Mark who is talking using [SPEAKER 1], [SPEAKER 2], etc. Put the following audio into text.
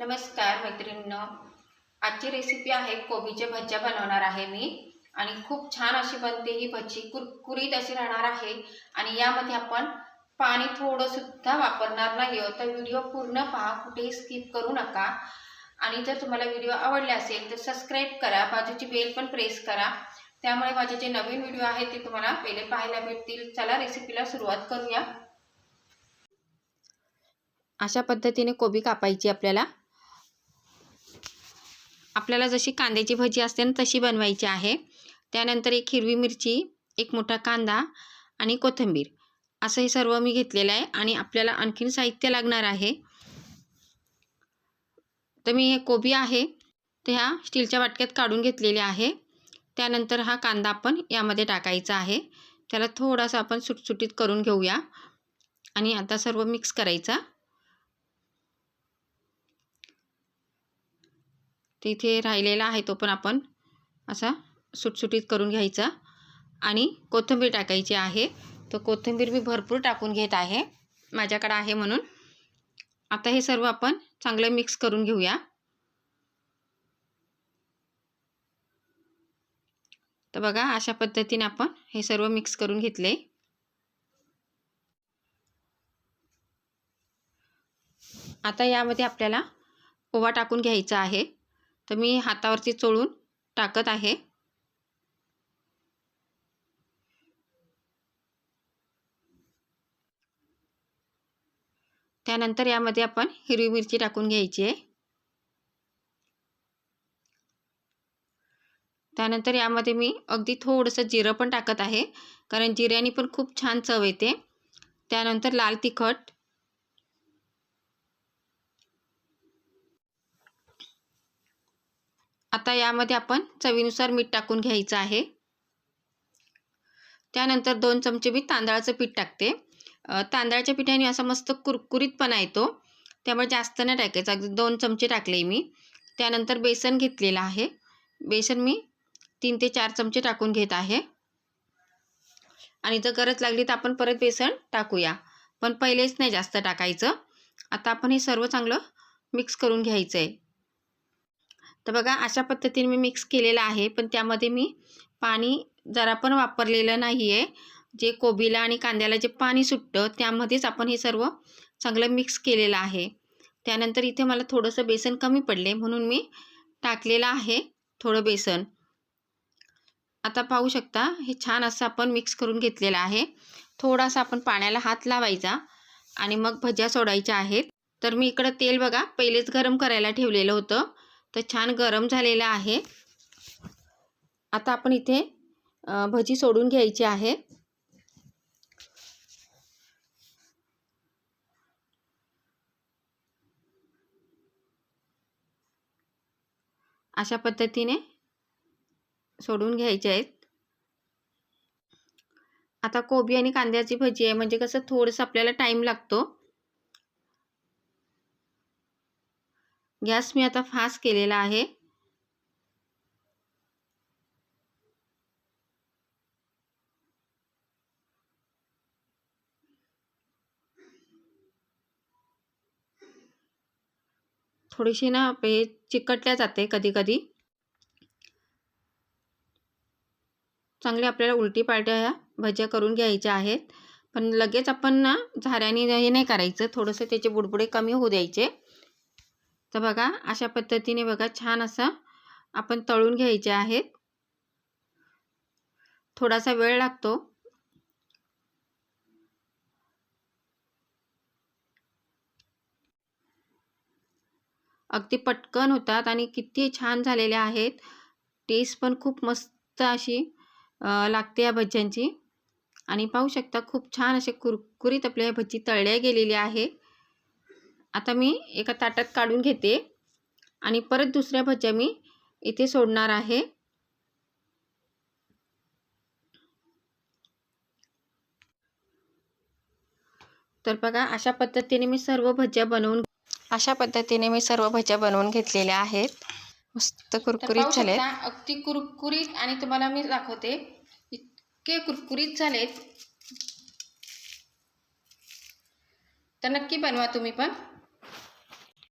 [SPEAKER 1] नमस्कार मैत्रिणींनो. आजची रेसिपी आहे कोबीचे भज्या बनवणार आहे मी. आणि खूप छान अशी बनते ही भजी कुरकुरीत अशी राहणार आहे. आणि यामध्ये आपण पाणी थोडंसुद्धा वापरणार नाही तर व्हिडिओ पूर्ण पहा कुठेही स्किप करू नका. आणि जर तुम्हाला व्हिडिओ आवडले असेल तर सबस्क्राईब करा. बाजूची बेल पण प्रेस करा. त्यामुळे माझे जे नवीन व्हिडिओ आहेत ते तुम्हाला पहिले पाहायला भेटतील. चला रेसिपीला सुरुवात करूया. अशा पद्धतीने कोबी कापायची आपल्याला. आपल्याला जशी कांद्याची भजी असते ना तशी बनवायची आहे. त्यानंतर एक हिरवी मिरची एक मोठा कांदा आणि कोथिंबीर. असं हे सर्व मी घेतलेलं आहे आणि आपल्याला आणखीन साहित्य लागणार आहे. तर मी हे कोबी आहे ते ह्या स्टीलच्या वाटक्यात काढून घेतलेले आहे. त्यानंतर हा कांदा आपण यामध्ये टाकायचा आहे. त्याला थोडासा आपण सुटसुटीत करून घेऊया. आणि आता सर्व मिक्स करायचा. तिथे राहिलेला आहे तो पण आपण असा सुटसुटीत करून घ्यायचा. आणि कोथिंबीर टाकायची आहे. तर कोथिंबीर मी भरपूर टाकून घेत आहे. माझ्याकडं आहे म्हणून. आता हे सर्व आपण चांगलं मिक्स करून घेऊया. तर बघा अशा पद्धतीने आपण हे सर्व मिक्स करून घेतले. आता यामध्ये आपल्याला ओवा टाकून घ्यायचा आहे. तर मी हातावरती चोळून टाकत आहे. त्यानंतर यामध्ये आपण हिरवी मिरची टाकून घ्यायची आहे. त्यानंतर यामध्ये मी अगदी थोडंसं जिरं पण टाकत आहे कारण जिऱ्याने पण खूप छान चव येते. त्यानंतर लाल तिखट आता यामध्ये आपण चवीनुसार मीठ टाकून घ्यायचं आहे. त्यानंतर दोन चमचे मी तांदळाचं पीठ टाकते. तांदळाच्या पिठाने असा मस्त कुरकुरीतपणा येतो. त्यामुळे जास्त नाही टाकायचं. अगदी दोन चमचे टाकले मी. त्यानंतर बेसन घेतलेलं आहे. बेसन मी तीन ते चार चमचे टाकून घेत आहे. आणि जर गरज लागली तर आपण परत बेसन टाकूया. पण पहिलेच नाही जास्त टाकायचं. आता आपण हे सर्व चांगलं मिक्स करून घ्यायचं आहे तर बघा अशा पद्धतीने मी मिक्स केलेलं आहे. पण त्यामध्ये मी पाणी जरा पण वापरलेलं नाही आहे जे कोबीला आणि कांद्याला जे पाणी सुटतं त्यामध्येच आपण हे सर्व चांगलं मिक्स केलेलं आहे. त्यानंतर इथे मला थोडंसं बेसन कमी पडले म्हणून मी टाकलेलं आहे थोडं बेसन. आता पाहू शकता हे छान असं आपण मिक्स करून घेतलेलं आहे. थोडासा आपण पाण्याला हात लावायचा आणि मग भज्या सोडायच्या आहेत. तर मी इकडं तेल बघा पहिलेच गरम करायला ठेवलेलं होतं. तर छान गरम झालेलं आहे. आता आपण इथे भजी सोडून घ्यायची आहे. अशा पद्धतीने सोडून घ्यायचे आहेत. आता कोबी आणि कांद्याची भजी आहे म्हणजे कसं थोडंसं आपल्याला टाईम लागतो. गॅस मी आता फास्ट केलेला आहे. थोडीशी ना पे चिकटल्या जाते कधी कधी. चांगले आपल्याला उलटी पालट्या ह्या भज्या करून घ्यायच्या आहेत. पण लगेच आपण ना झाऱ्याने हे नाही करायचं. थोडंसं त्याचे बुडबुडे कमी होऊ द्यायचे. तर बघा अशा पद्धतीने बघा छान असं आपण तळून घ्यायचे आहेत. थोडासा वेळ लागतो. अगदी पटकन होतात आणि किती छान झालेले आहेत. टेस्ट पण खूप मस्त अशी लागते या भज्यांची. आणि पाहू शकता खूप छान असे कुरकुरीत आपल्या भजी तळल्या गेलेली आहे आता मी एका ताटात काढून घेते. आणि परत दुसऱ्या भज्या मी इथे सोडणार आहे. तर बघा अशा पद्धतीने मी सर्व भज्या बनवून अशा पद्धतीने मी सर्व भज्या बनवून घेतलेल्या आहेत. मस्त कुरकुरीत झाले अगदी कुरकुरीत आणि तुम्हाला मी दाखवते इतके कुरकुरीत झालेत. तर नक्की बनवा तुम्ही पण.